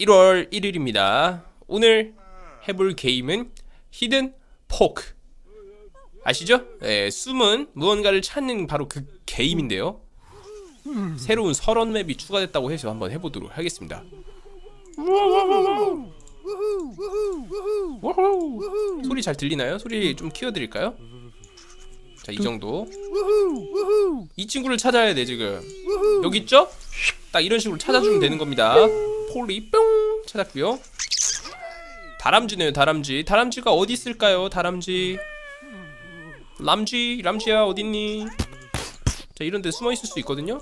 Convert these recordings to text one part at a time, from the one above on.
1월 1일입니다. 오늘 해볼 게임은 히든 포크. 아시죠? 네, 숨은 무언가를 찾는 바로 그 게임인데요. 새로운 설원 맵이 추가됐다고 해서 한번 해보도록 하겠습니다. 소리 잘 들리나요? 소리 좀 키워드릴까요? 자, 이 정도. 이 친구를 찾아야 돼 지금. 여기 있죠? 딱 이런 식으로 찾아주면 되는 겁니다. 폴리 뿅 찾았고요. 다람쥐네요, 다람쥐. 다람쥐가 어디 있을까요, 다람쥐? 람쥐, 람쥐야 어딨니? 자, 이런데 숨어 있을 수 있거든요.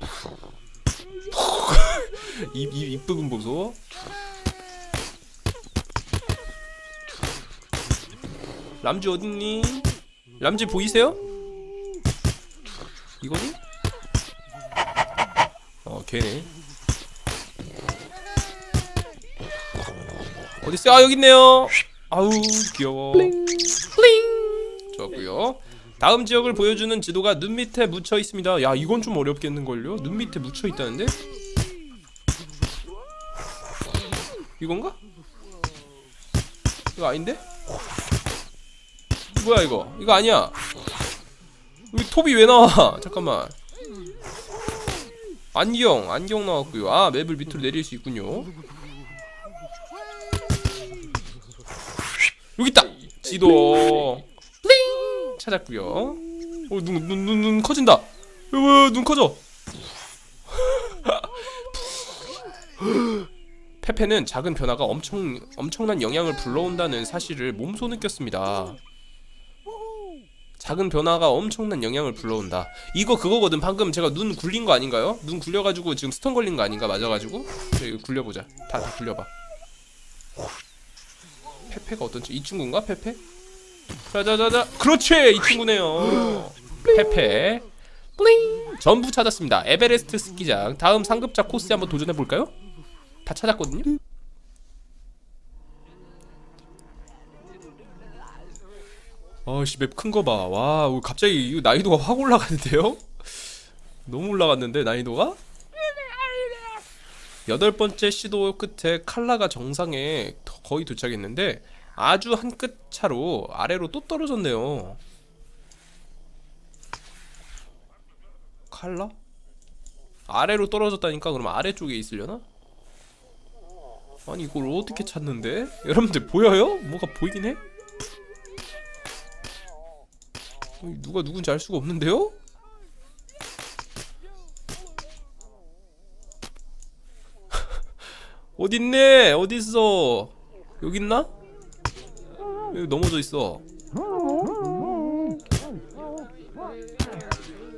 입, 입, 입 부분 보소. 람쥐 어딨니? 람쥐 보이세요? 이거니? 어, 걔네. 어딨어요? 아, 여기 있네요. 아우, 귀여워. 플링. 좋고요. 다음 지역을 보여주는 지도가 눈 밑에 묻혀 있습니다. 야, 이건 좀 어렵겠는걸요? 눈 밑에 묻혀 있다는데? 이건가? 이거 아닌데? 뭐야 이거? 이거 아니야. 여기 톱이 왜 나와? 잠깐만. 안경, 안경 나왔고요. 아, 맵을 밑으로 내릴 수 있군요. 여기 있다. 지도. 링 찾았고요. 어, 눈, 눈, 눈, 눈 커진다. 어, 눈 커져. 페페는 작은 변화가 엄청 엄청난 영향을 불러온다는 사실을 몸소 느꼈습니다. 작은 변화가 엄청난 영향을 불러온다. 이거 그거거든. 방금 제가 눈 굴린 거 아닌가요? 눈 굴려가지고 지금 스톤 걸린 거 아닌가? 맞아가지고. 굴려보자. 다, 다 굴려봐. 페페가 어떤지 이 친구인가? 페페? 자자자자. 그렇지 이 친구네요. 페페. 플링. 전부 찾았습니다. 에베레스트 스키장. 다음 상급자 코스에 한번 도전해 볼까요? 다 찾았거든요. 아씨 맵 큰 거 봐. 와 우, 갑자기 이거 난이도가 확 올라가는데요? 너무 올라갔는데 난이도가? 여덟 번째 시도 끝에 칼라가 정상에 더- 거의 도착했는데 아주 한 끗 차로 아래로 또 떨어졌네요. 칼라? 아래로 떨어졌다니까 그럼 아래쪽에 있으려나? 아니 이걸 어떻게 찾는데? 여러분들 보여요? 뭐가 보이긴 해? 어, 누가 누군지 알 수가 없는데요? 어딨네? 어딨어? 여기 있나? 여기 넘어져 있어.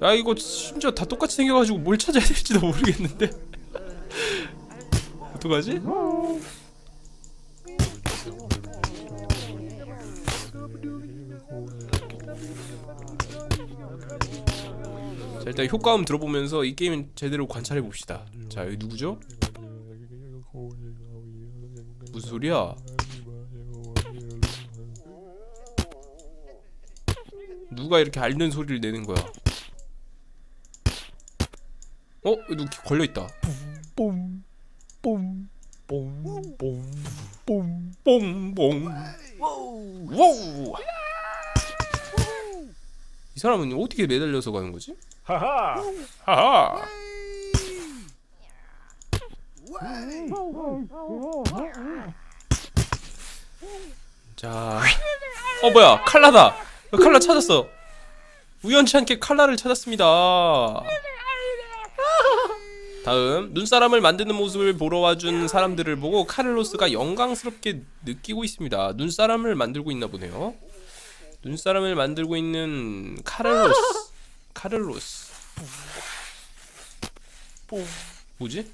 야 이거 심지어 다 똑같이 생겨가지고 뭘 찾아야 될지도 모르겠는데. 어떡하지? 자 일단 효과음 들어보면서 이 게임 제대로 관찰해 봅시다. 자 여기 누구죠? 무슨 소리야? 누가 이렇게 앓는 소리를 내는 거야? 어? 누구 걸려 있다. 뽕뽕. 와우. 이 사람은 어떻게 매달려서 가는 거지? 하하 하하. 자, 어 뭐야 칼라다. 칼라 찾았어. 우연치 않게 칼라를 찾았습니다. 다음 눈사람을 만드는 모습을 보러 와준 사람들을 보고 카를로스가 영광스럽게 느끼고 있습니다. 눈사람을 만들고 있나 보네요. 눈사람을 만들고 있는 카를로스. 카를로스. 뭐지?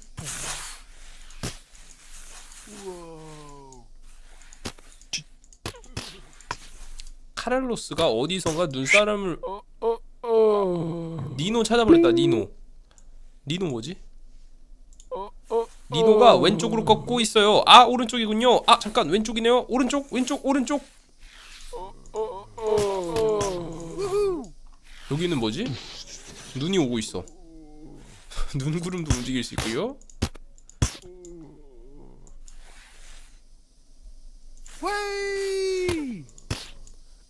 카를로스가 어디선가 눈사람을 어, 어, 어. 니노 찾아버렸다 니노. 니노 뭐지? 니노가 왼쪽으로 꺾고 있어요. 아 오른쪽이군요. 아 잠깐 왼쪽이네요. 오른쪽 왼쪽 오른쪽. 여기는 뭐지? 눈이 오고 있어. 눈구름도 움직일 수 있고요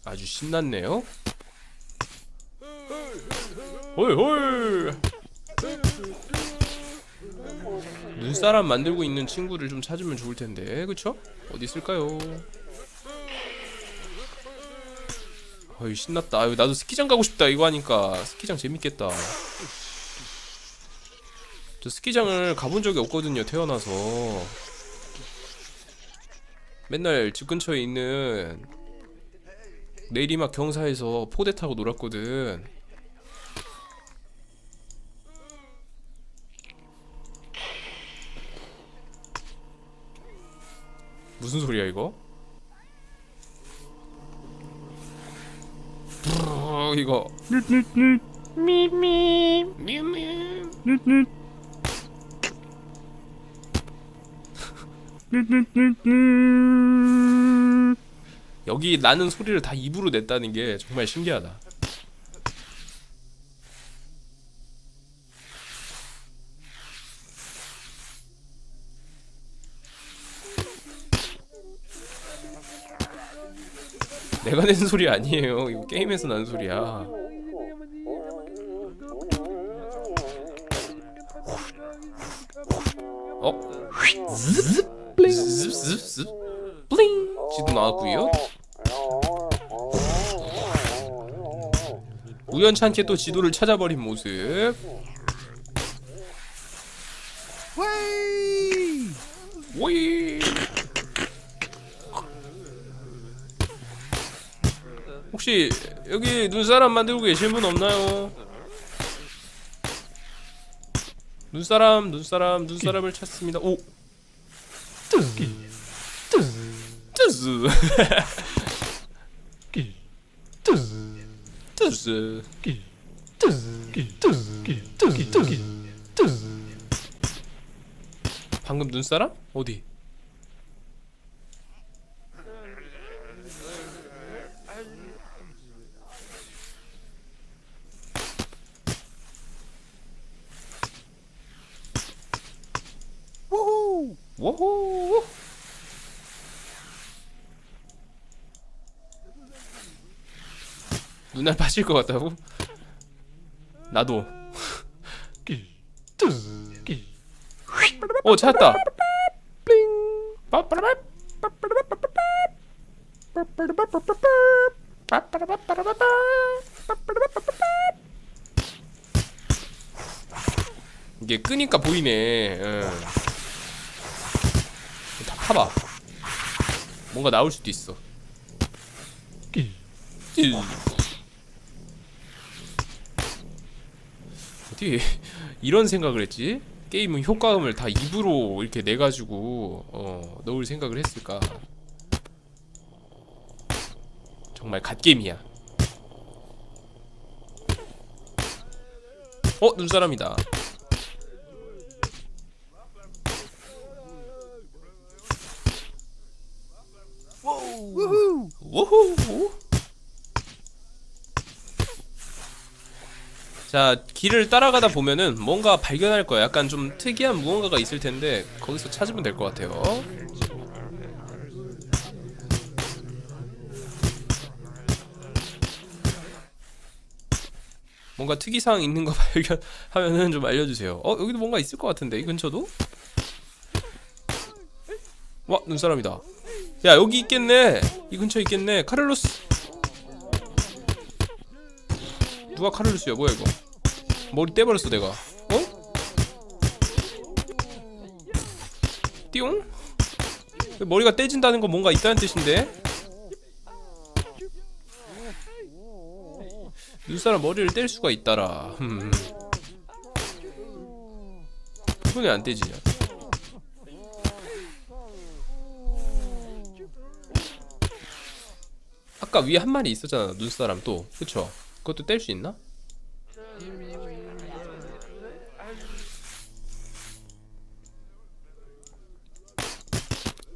아주 신났네요. 홀홀. 눈사람 만들고 있는 친구를 좀 찾으면 좋을 텐데, 그쵸? 어디 있을까요? 어이 신났다. 아유, 나도 스키장 가고 싶다. 이거 하니까 스키장 재밌겠다. 저 스키장을 가본 적이 없거든요. 태어나서 맨날 집 근처에 있는 내리막 경사에서 포대 타고 놀았거든. 무슨 소리야 이거? 브르르, 이거 미미 미미 여기 나는 소리를 다 입으로 냈다는 게 정말 신기하다. 내가 낸 소리 아니에요. 이거 게임에서 난 소리야. 어? 습습습 블링 지도 나왔고요. 우연찮게 또 지도를 찾아버린 모습. 오이. 혹시 여기 눈사람 만들고 계신 분 없나요? 눈사람, 눈사람, 눈사람을 찾습니다. 오. 뜨스. 뜨스. 방금 눈사람? 어디? 워호. 눈알 빠질 것 같다고? 나도. 어 찾았다. 이게 끄니까 보이네. 응. 다 파봐. 뭔가 나올 수도 있어. 어떻게 이런 생각을 했지? 게임은 효과음을 다 입으로 이렇게 내 가지고 어, 넣을 생각을 했을까? 정말 갓게임이야. 어 눈사람이다. 우후. 자 길을 따라가다 보면은 뭔가 발견할 거야. 약간 좀 특이한 무언가가 있을 텐데 거기서 찾으면 될 것 같아요. 뭔가 특이사항 있는 거 발견하면은 좀 알려주세요. 어 여기도 뭔가 있을 것 같은데 이 근처도? 와 눈사람이다. 야 여기 있겠네. 이 근처에 있겠네. 카를로스. 누가 카를로스야? 뭐야 이거? 머리 떼버렸어 내가. 어? 띠용? 머리가 떼진다는 건 뭔가 있다는 뜻인데? 눈사람 머리를 뗄 수가 있다라. 음. 손에 안 떼지냐? 아까 위에 한 마리 있었잖아 눈사람 또 그쵸? 그것도 뗄 수 있나?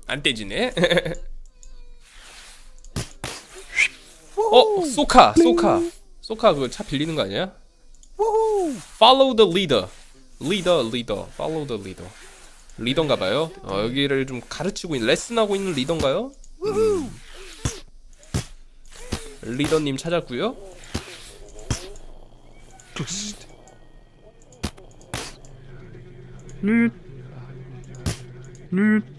안 떼지네 어 소카 소카 소카 그거 차 빌리는 거 아니야? Follow the leader leader leader follow the leader 리더인가봐요 어, 여기를 좀 가르치고 있는 레슨하고 있는 리더인가요? 음. 리더님 찾았고요. 어어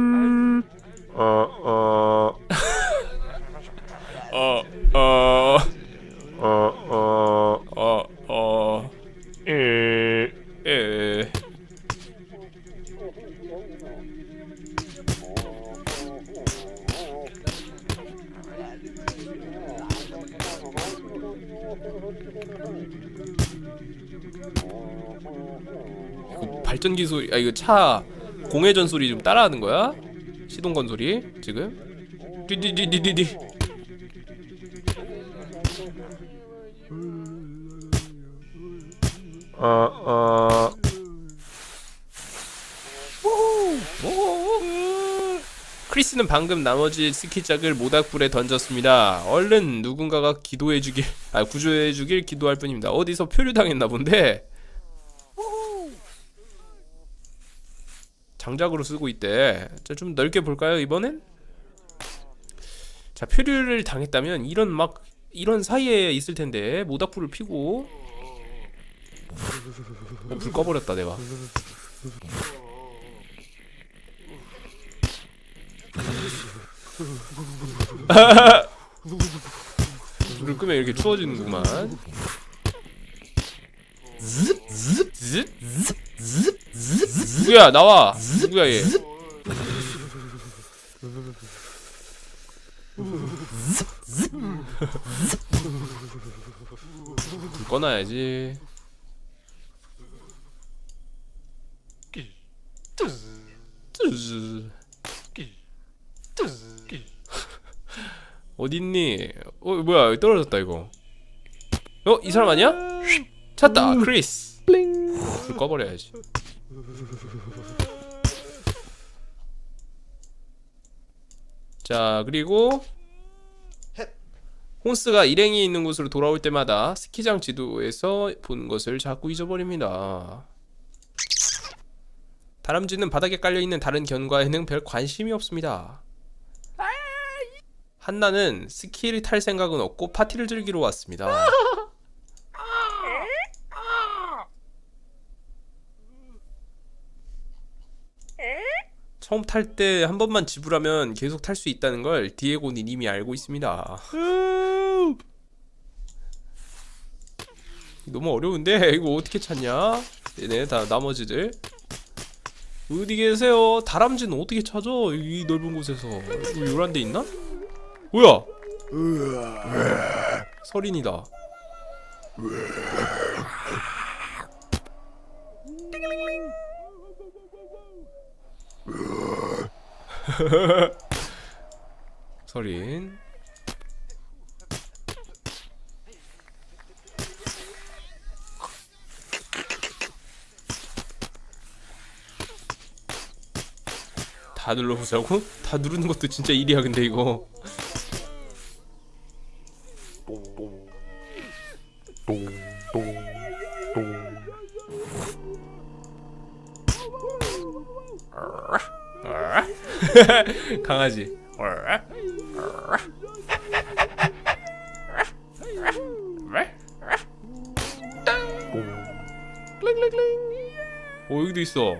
차 공회 전 소리 좀 따라하는 거야? 시동건 소리 지금? 디디디디디디. 어어 크리스는 방금 나머지 스키짝을 모닥불에 던졌습니다. 얼른 누군가가 기도해주길, 아 구조해주길 기도할 뿐입니다. 어디서 표류당했나 본데 장작으로 쓰고 있대. 자, 좀 넓게 볼까요 이번엔? 자, 표류를 당했다면 이런 막 이런 사이에 있을 텐데 모닥불을 피고 어, 불 꺼버렸다 내가. 불을 끄면 이렇게 추워지는구만. 누구야 나와. 누구야 얘. 불 꺼놔야지. 어딨니? 어 뭐야 떨어졌다 이거. 어 이 사람 아니야? 찾다 크리스. 불 꺼버려야지. 자 그리고 혼스가 일행이 있는 곳으로 돌아올 때마다 스키장 지도에서 본 것을 자꾸 잊어버립니다. 다람쥐는 바닥에 깔려있는 다른 견과에는 별 관심이 없습니다. 한나는 스키를 탈 생각은 없고 파티를 즐기러 왔습니다. 처음 탈 때 한 번만 지불하면 계속 탈 수 있다는 걸 디에고는 이미 알고 있습니다. 너무 어려운데 이거 어떻게 찾냐? 얘네 다 나머지들 어디 계세요? 다람쥐는 어떻게 찾아? 이 넓은 곳에서 뭐 요런 데 있나? 뭐야? 설인이다. 설인. 다 눌러보자고? 다 누르는 것도 진짜 일이야 근데 이거 강아지. 어 여기도 있어.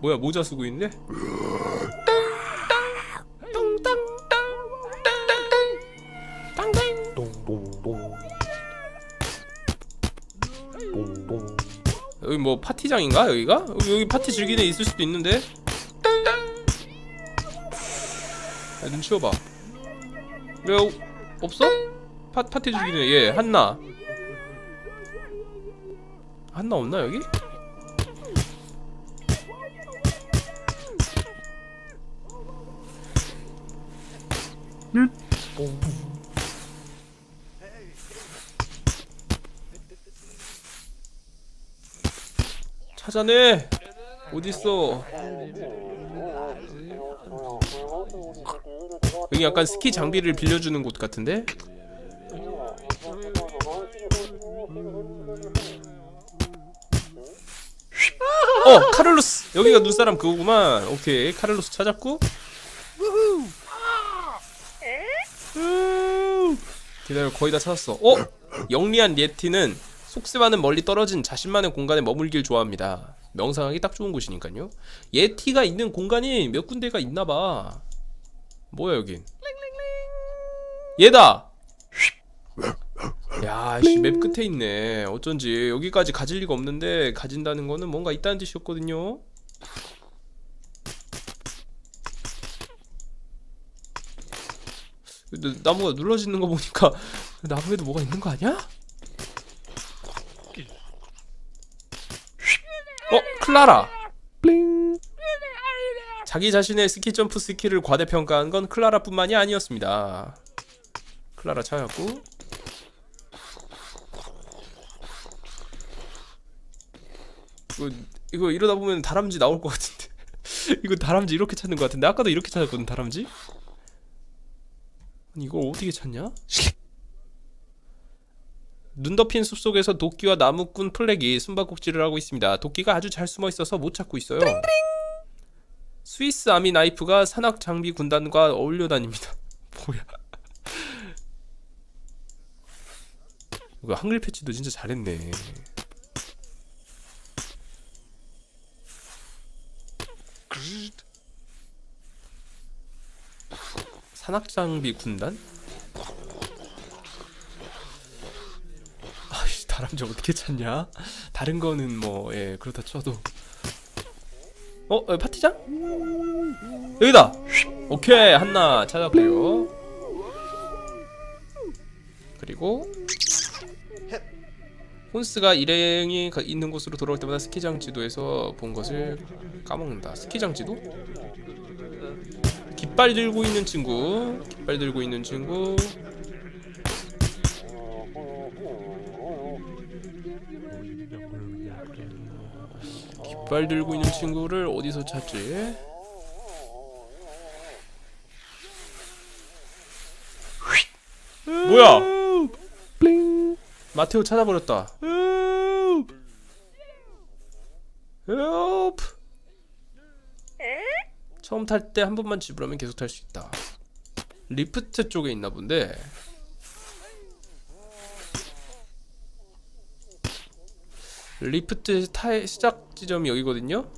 뭐야 모자 쓰고 있네? 여기 뭐 파티장인가 여기가? 여기, 파티 즐기는 애 있을 수도 있는데 치워봐. 왜 어, 없어? 파, 파티 즐기는 얘 한나. 한나 없나 여기? 찾아내. 어딨어 여기 약간 스키 장비를 빌려주는 곳 같은데? 어 카를로스. 여기가 눈사람 그거구만. 오케이 카를로스 찾았고. 기다려 거의 다 찾았어. 어 영리한 예티는 속세와는 멀리 떨어진 자신만의 공간에 머물길 좋아합니다. 명상하기 딱 좋은 곳이니까요. 예티가 있는 공간이 몇 군데가 있나봐. 뭐야 여긴 얘다. 야 씨 맵 끝에 있네. 어쩐지 여기까지 가질 리가 없는데 가진다는 거는 뭔가 있다는 뜻이었거든요. 나무가 눌러지는 거 보니까 나무에도 뭐가 있는 거 아니야? 어? 클라라. 자기 자신의 스키 점프 스킬을 과대평가한 건 클라라뿐만이 아니었습니다 클라라 찾았고 이거, 이거 이러다 보면 다람쥐 나올 것 같은데 이거 다람쥐 이렇게 찾는 것 같은데 아까도 이렇게 찾았거든 다람쥐 아니 이걸 어떻게 찾냐? 눈 덮인 숲속에서 도끼와 나무꾼 플렉이 숨바꼭질을 하고 있습니다. 도끼가 아주 잘 숨어 있어서 못 찾고 있어요. 스위스 아미 나이프가 산악 장비 군단과 어울려 다닙니다. 뭐야? 이거 한글 패치도 진짜 잘했네. 산악 장비 군단? 아씨 다람쥐 어떻게 찾냐? 다른 거는 뭐 예 그렇다 쳐도 어? 어, 파티장? 여기다! 오케이 한나 찾았고요 그리고 혼스가 일행이 가- 있는 곳으로 돌아올 때마다 스키장 지도에서 본 것을 까먹는다 스키장 지도? 깃발 들고 있는 친구 깃발 들고 있는 친구 깃발 들고 있는 친구를 어디서 찾지? 뭐야? 마테오 찾아버렸다. 헬프. 처음 탈 때 한 번만 지불하면 계속 탈 수 있다. 리프트 쪽에 있나 본데. 리프트 타 시작 지점이 여기거든요.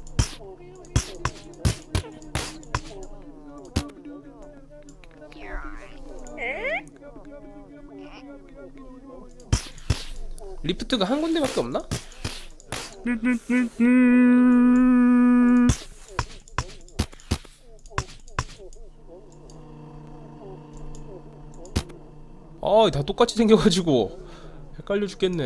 리프트가 한 군데밖에 없나? 아, 다 똑같이 생겨가지고 헷갈려 죽겠네.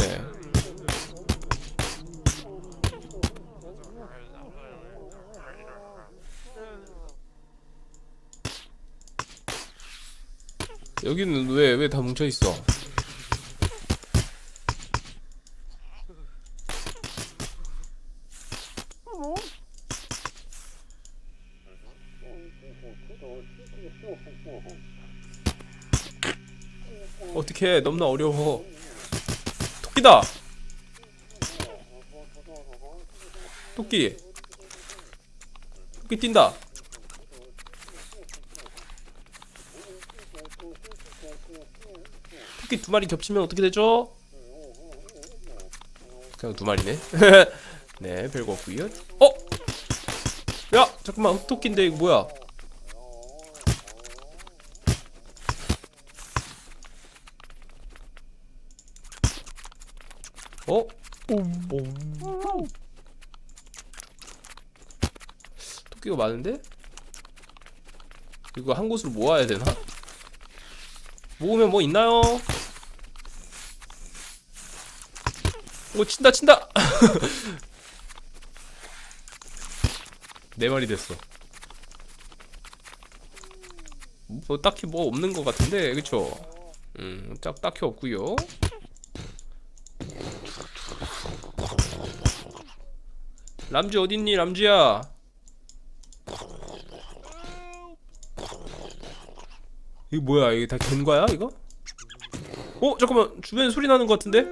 여기는 왜 왜 다 뭉쳐 있어? 어떻게 너무나 어려워. 토끼다. 토끼. 토끼 뛴다. 토끼 두 마리 겹치면 어떻게 되죠? 그냥 두 마리네. 네, 별거 없고요. 어? 야, 잠깐만 흑토끼인데 이거 뭐야? 어? 토끼가 많은데? 이거 한 곳으로 모아야 되나? 모으면 뭐 있나요? 오 친다 친다 네 마리 됐어 뭐 딱히 뭐 없는 것 같은데 그쵸? 음 딱, 딱히 없구요 람쥐 어딨니 람쥐야 이거 뭐야 이게 다된 거야 이거? 어 잠깐만 주변에 소리 나는 것 같은데?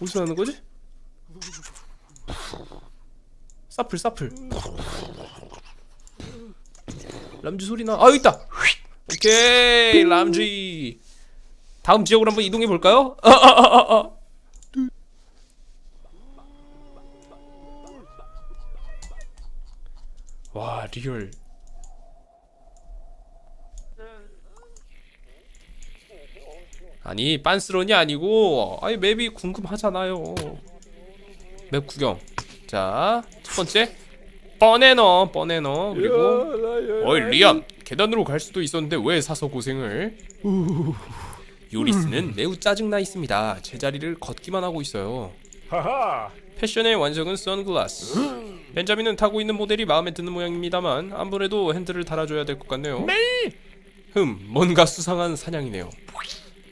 어디서 나는 거지? 사플 사플 람쥐 소리 나. 아 여기 있다. 오케이 람쥐. 다음 지역으로 한번 이동해 볼까요? 아, 아, 아, 아, 와 리얼. 아니 빤스런이 아니고 아니 맵이 궁금하잖아요. 맵 구경. 자, 첫 번째 뻔해너, 뻔해너 그리고 어이 리암 계단으로 갈 수도 있었는데 왜 사서 고생을? 요리스는 매우 짜증나 있습니다. 제자리를 걷기만 하고 있어요. 패션의 완성은 선글라스. 벤자민은 타고 있는 모델이 마음에 드는 모양입니다만 아무래도 핸들을 달아줘야 될 것 같네요. 흠, 뭔가 수상한 사냥이네요.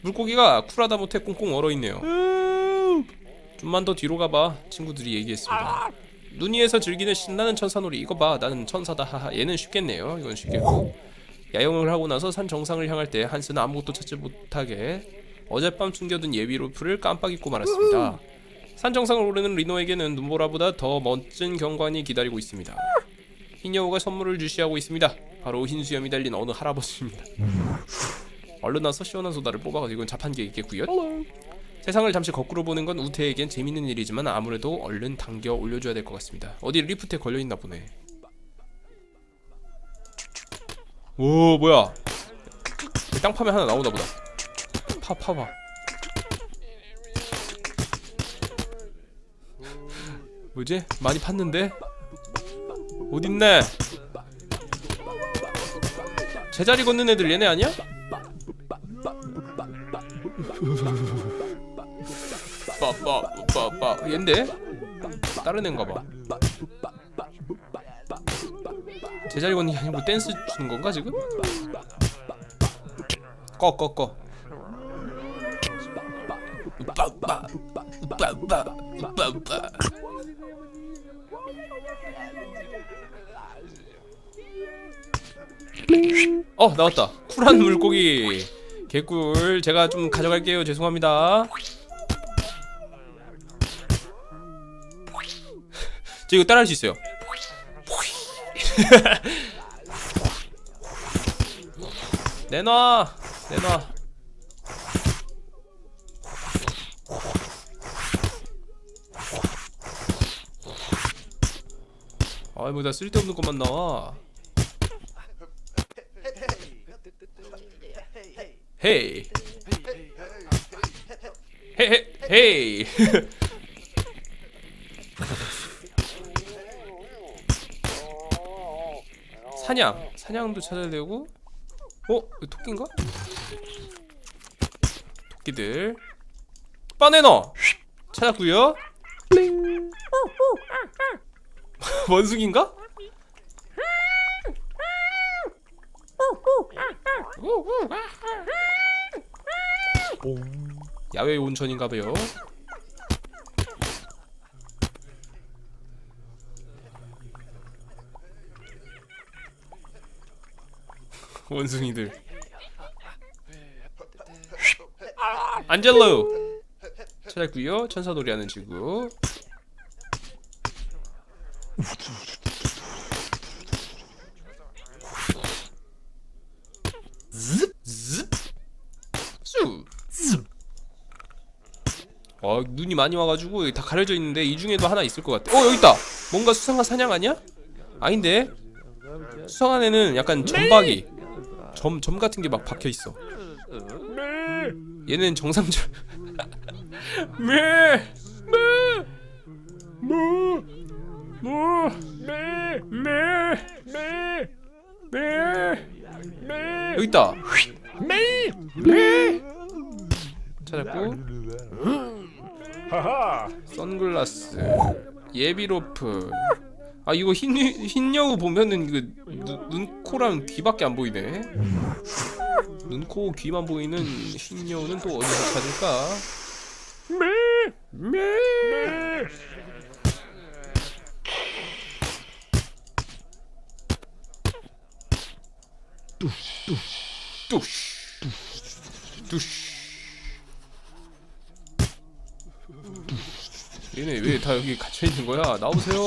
물고기가 쿨하다 못해 꽁꽁 얼어 있네요. 좀만 더 뒤로 가봐. 친구들이 얘기했습니다. 눈 위에서 즐기는 신나는 천사놀이 이거 봐 나는 천사다 하하 얘는 쉽겠네요 이건 쉽겠고 야영을 하고 나서 산 정상을 향할 때 한스는 아무것도 찾지 못하게 어젯밤 숨겨둔 예비 로프를 깜빡 잊고 말았습니다 산 정상을 오르는 리노에게는 눈보라보다 더 멋진 경관이 기다리고 있습니다 흰 여우가 선물을 주시하고 있습니다 바로 흰 수염이 달린 어느 할아버지입니다 얼른 와서 시원한 소다를 뽑아가지고 이건 자판기에 있겠구요 세상을 잠시 거꾸로 보는 건 우태에겐 재밌는 일이지만 아무래도 얼른 당겨 올려줘야 될 것 같습니다. 어디 리프트에 걸려 있나 보네. 오 뭐야? 땅 파면 하나 나오나 보다. 파 파봐. 뭐지? 많이 팠는데? 어딨네? 제자리 걷는 애들 얘네 아니야? 빠빠빠빠 얘인데? 다른 애인가 봐 제자리 걷는 게 아니고 뭐 댄스 추는 건가 지금? 꺼 꺼 꺼. 빠빠 빠빠 빠빠 어 나왔다. 쿨한 물고기. 개꿀. 제가 좀 가져갈게요. 죄송합니다. 저 이거 따라할 수 있어요. 내놔. 내놔. 아이 뭐다 쓸데없는 것만 나와 헤이 헤헤 헤이 사냥. 사냥도 찾아야 되고. 어? 토끼인가? 토끼들. 바네너. 찾았구요. 원숭인가? 야외 온천인가봐요. 원숭이들. 안젤로! 찾았고요. 천사놀이 하는 지구 습습 어 눈이 많이 와가지고 다 가려져 있는데 이 중에도 하나 있을 것 같아 어 여기 있다 뭔가 수상한 사냥 아니야? 아닌데 수상한 애는 약간 점박이 점, 점 같은 게 막 박혀 있어. 얘는 정상적. 매, 매, 예비 로프. 아 이거 흰, 흰 여우 보면은 이거 눈, 눈, 코랑 귀밖에 안 보이네. 눈, 코, 귀만 보이는 흰 여우는 또 어디서 찾을까? 매, 매. 뚜시, 뚜시. 얘네 왜 다 여기 갇혀 있는 거야? 나오세요.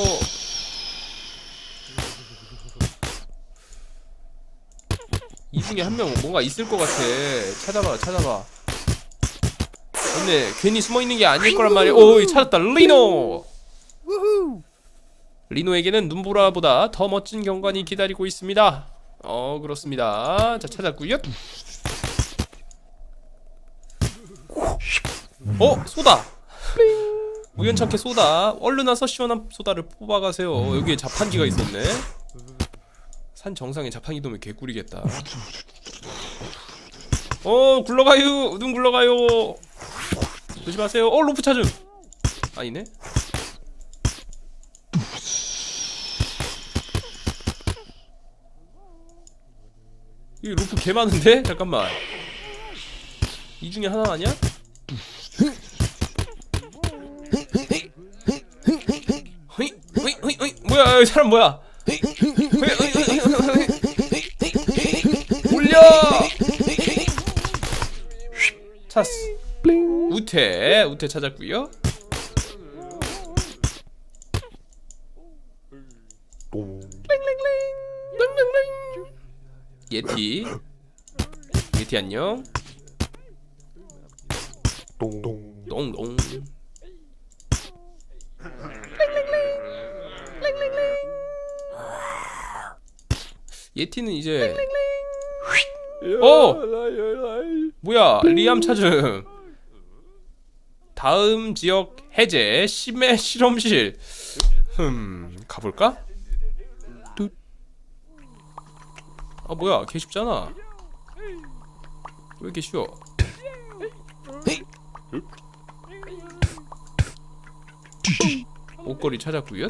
이 중에 한 명 뭔가 있을 것 같아. 찾아봐, 찾아봐. 근데 괜히 숨어 있는 게 아닐 거란 말이야. 오이 찾았다, 리노. 리노에게는 눈보라보다 더 멋진 경관이 기다리고 있습니다. 어 그렇습니다. 자 찾았고요. 어 소다. 우연찮게 소다. 얼른 와서 시원한 소다를 뽑아가세요. 여기에 자판기가 있었네. 산 정상에 자판기 놓으면 개꿀이겠다. 어 굴러가요. 눈 굴러가요. 조심하세요. 어 로프 찾음. 아니네. 이 로프 개 많은데? 잠깐만. 이 중에 하나 아니야? 허이 허이 허이 허이 뭐야 이 사람 뭐야? 올려! 찾았어 우태 우태 찾았고요. 예티. 예티 안녕. 똥똥 똥똥 예티는 이제 어! 뭐야 리암 찾음 다음 지역 해제 심해 실험실. 흠 가볼까? 아 뭐야 개 쉽잖아. 왜 이렇게 쉬워? 옷걸이 찾았구요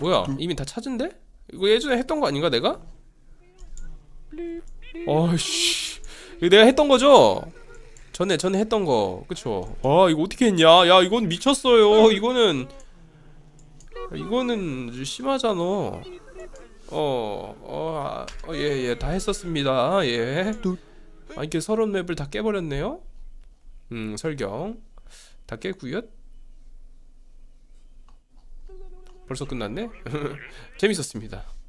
뭐야? 이미 다 찾은데? 이거 예전에 했던 거 아닌가 내가? 어이씨. 이거 내가 했던 거죠? 전에 전에 했던 거. 그쵸? 아 이거 어떻게 했냐? 야 이건 미쳤어요. 이거는 이거는 좀 심하잖아. 어어예예. 다 했었습니다. 예. 아, 이렇게 서론 맵을 다 깨버렸네요? 음 설경. 다 깼구요 벌써 끝났네? 재밌었습니다